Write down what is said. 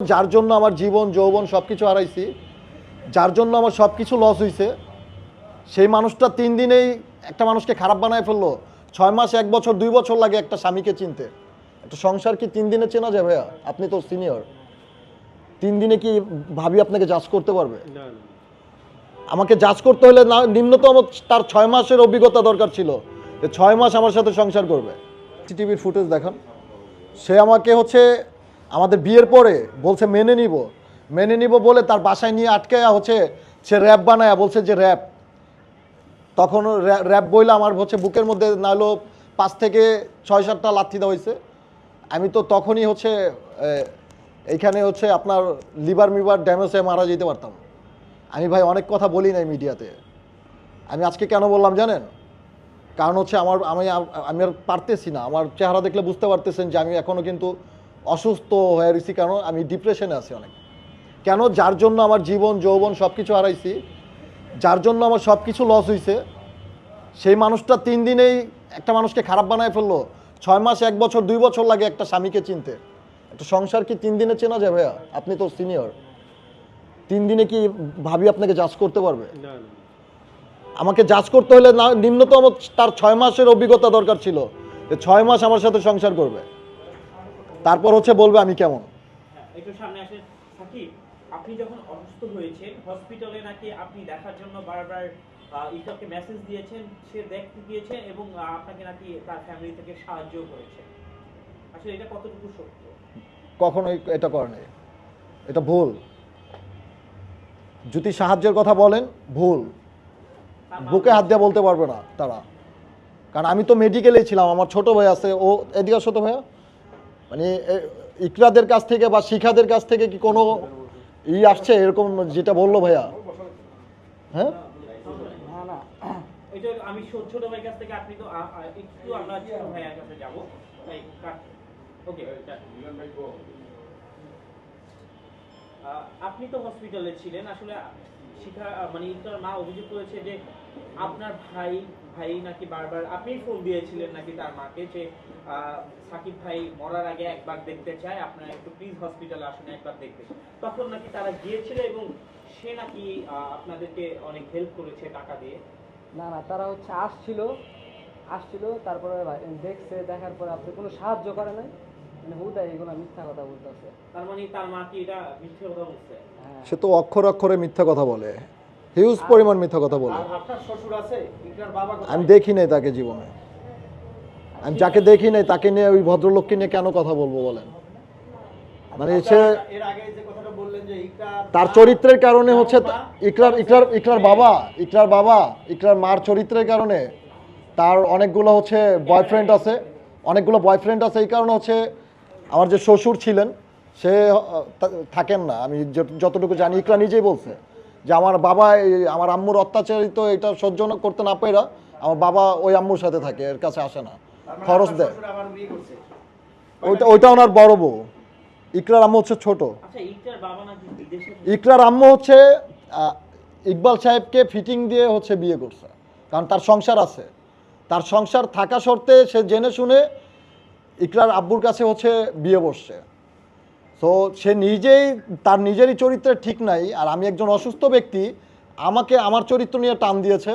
যার জন্য আমার জীবন যৌবন সব কিছু হারাইছি যার জন্য আমার সব কিছু লস হয়েছে সেই মানুষটা তিন দিনেই একটা মানুষকে খারাপ বানায় ফেলল। ছয় মাস এক বছর দুই বছর লাগে একটা স্বামীকে চিনতে। একটা সংসার কি তিন দিনে চেনা যায় ভাইয়া? আপনি তো সিনিয়র তিন দিনে কি ভাবি আপনাকে জাজ করতে পারবে? আমাকে জাজ করতে হলে না নিম্নতম তার ছয় মাসের অভিজ্ঞতা দরকার ছিল যে ছয় মাস আমার সাথে সংসার করবে। টিভির ফুটেজ দেখান। সে আমাকে হচ্ছে আমাদের বিয়ের পরে বলছে, মেনে নিব। মেনে নিব বলে তার বাসায় নিয়ে আটকে হচ্ছে, সে র্যাপ বানায় বলছে যে, র্যাপ। তখন র্যা- র্যাপ বইলে আমার হচ্ছে বুকের মধ্যে নাহলো পাঁচ থেকে ছয় সাতটা লাথি দেওয়া হয়েছে আমি তো তখনই হচ্ছে এইখানে হচ্ছে আপনার লিভার মিভার ড্যামেজ হয়ে মারা যেতে পারতাম। আমি ভাই অনেক কথা বলি নাই মিডিয়াতে। আমি আজকে কেন বললাম জানেন? কারণ হচ্ছে আমার, আমি আমি আর পারতেছি না। আমার চেহারা দেখলে বুঝতে পারতেছেন যে আমি এখনও কিন্তু অসুস্থ হয়ে রয়েছি কেন? আমি ডিপ্রেশনে আছি অনেক। কেন? যার জন্য আমার জীবন যৌবন সব কিছু হারাইছি। যার জন্য আমার সব কিছু লস হয়েছে সেই মানুষটা তিন দিনেই একটা মানুষকে খারাপ বানায় ফেলল। ছয় মাস এক বছর দুই বছর লাগে একটা স্বামীকে চিনতে। একটা সংসার কি তিন দিনে চেনা যায় ভাইয়া? আপনি তো সিনিয়র তিন দিনে কি ভাবি আপনাকে জাজ করতে পারবে? আমাকে জাজ করতে হলে না নিম্নতম তার ছয় মাসের অভিজ্ঞতা দরকার ছিল যে ছয় মাস আমার সাথে সংসার করবে। তারপর হচ্ছে বলবে আমি কেমন? হ্যাঁ, একটু সামনে আসেন। সাকিব আপনি যখন অসুস্থ হয়েছেন হসপিটালে নাকি আপনি দেখার জন্য বারবার আহ, মেসেজ দিয়েছেন সে দেখতে দিয়েছে এবং আপনাকে নাকি তার ফ্যামিলি থেকে সাহায্য করেছে। আসলে এটা কতটুকু সত্য? কখনোই এটা করে নাই। এটা ভুল। যদি সাহায্যের কথা বলেন ভুল। বুকে হাত দিয়ে বলতে পারবে না তারা। কারণ আমি তো মেডিকেলেই ছিলাম আমার ছোট ভাই আছে ও এদিকে ছোট ভাইয়া। মানে ইকরাদের কাছ থেকে বা শিখাদের কাছ থেকে কি কোনো ই আসছে এরকম যেটা বলল ভাইয়া? হ্যাঁ? এটা আমি ছোট ভাইয়ের কাছ থেকে আপনি তো আ- আ- একটু আমরা ছোট ভাইয়ের কাছে যাব। তাই ওকে আপনি তো হসপিটালে ছিলেন আসলে শিখা মানে ইন্টার মা অভিযোগ করেছে যে আপনার ভাই ভাই নাকি বারবার, আপনি ফোন দিয়েছিলেন নাকি তার মাকে যে সাকিব ভাই মরার আগে একবার দেখতে চায়, আপনারা একটু প্লিজ হসপিটালে আসুন, একবার দেখতে তখন নাকি তারা গিয়েছিল এবং সে নাকি আপনাদেরকে অনেক হেল্প করেছে টাকা দিয়ে? না না, তারা হচ্ছে আসছিল আসছিল, তারপরে দেখছে, দেখার পরে আপনি কোনো সাহায্য করে নাই। মানে হুদাই এগুলো মিথ্যা কথা বলতেছে। তার মানে তার মা কি এটা মিথ্যে কথা বলছে? হ্যাঁ। সে তো অক্ষর অক্ষরে মিথ্যা কথা বলে। হিউজ পরিমাণ মিথ্যা কথা বলে। আপনার শ্বশুর আছে? ইকরার বাবা আমি দেখি নাই তাকে জীবনে। আমি যাকে দেখি নাই তাকে নিয়ে ওই ভদ্রলোককে নিয়ে কেন কথা বলব বলেন? মানে সে এর আগে যে কথাটা বললেন যে ইকরার তার চরিত্রের কারণে হচ্ছে ইকরার ইকরার ইকরার বাবা ইকরার বাবা ইকরার মার চরিত্রের কারণে তার অনেকগুলো হচ্ছে বয়ফ্রেন্ড আছে। অনেকগুলো বয়ফ্রেন্ড আছে এই কারণে হচ্ছে আমার যে শ্বশুর ছিলেন সে থাকেন না। আমি যতটুকু জানি ইকরা নিজেই বলছে যে আমার বাবা আমার আম্মুর অত্যাচারিত এটা সহ্য না করতে না পেরা আমার বাবা ওই আম্মুর সাথে থাকে এর কাছে আসে না। খরচ দেয়। ওইটা ওইটা ওনার বড় বউ। ইকরার আম্মু হচ্ছে ছোট। আচ্ছা ইকরার বাবা নাকি বিদেশে ইকরার আম্মু হচ্ছে ইকবাল সাহেবকে ফিটিং দিয়ে হচ্ছে বিয়ে করছে। কারণ তার সংসার আছে। তার সংসার থাকা সত্ত্বে সে জেনে শুনে ইকরার আব্বুর কাছে হচ্ছে বিয়ে বসছে। তো সে নিজেই, তার নিজেরই চরিত্রে ঠিক নাই, আর আমি একজন অসুস্থ ব্যক্তি, আমাকে আমার চরিত্র নিয়ে টান দিয়েছে।